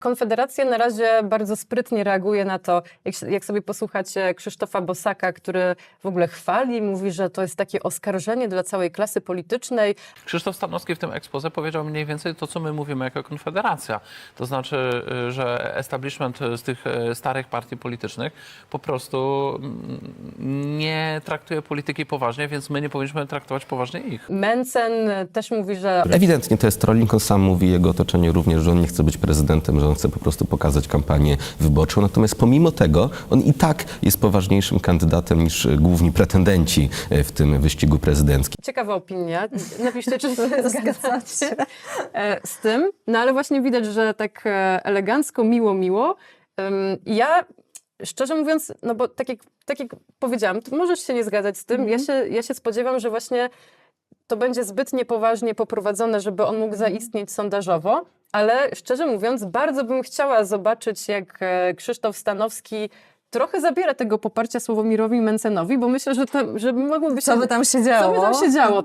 Konfederacja na razie bardzo sprytnie reaguje na to, jak, jak sobie posłuchacie Krzysztofa Bosaka, który w ogóle chwali, mówi, że to jest takie oskarżenie dla całej klasy politycznej. Krzysztof Stanowski w tym ekspoze powiedział mniej więcej to, co my mówimy jako Konfederacja. To znaczy, y, że establishment z tych y, starych partii politycznych po prostu mm, nie traktuje polityki poważnie, więc my nie powinniśmy traktować poważnie ich. Mencen też mówi, że Ewidentnie to jest trolling, on sam mówi, jego otoczenie również, że on nie chce być prezydentem, że on chce po prostu pokazać kampanię wyborczą. Natomiast pomimo tego, on i tak jest poważniejszym kandydatem niż e, główni pretendenci e, w tym wyścigu prezydenckim. ciekawa opinia. Napiszcie, czy się zgadzacie e, z tym. No ale właśnie widać, że tak elegancko, miło, miło. Ja szczerze mówiąc, no bo tak jak, tak jak powiedziałam, to możesz się nie zgadzać z tym. Ja, się, ja się spodziewam, że właśnie to będzie zbyt niepoważnie poprowadzone, żeby on mógł zaistnieć sondażowo. Ale szczerze mówiąc, bardzo bym chciała zobaczyć, jak e, Krzysztof Stanowski trochę zabiera tego poparcia Sławomirowi Mencenowi, bo myślę, że, to, że mogłoby się... Co by tam się działo? Co by tam się działo?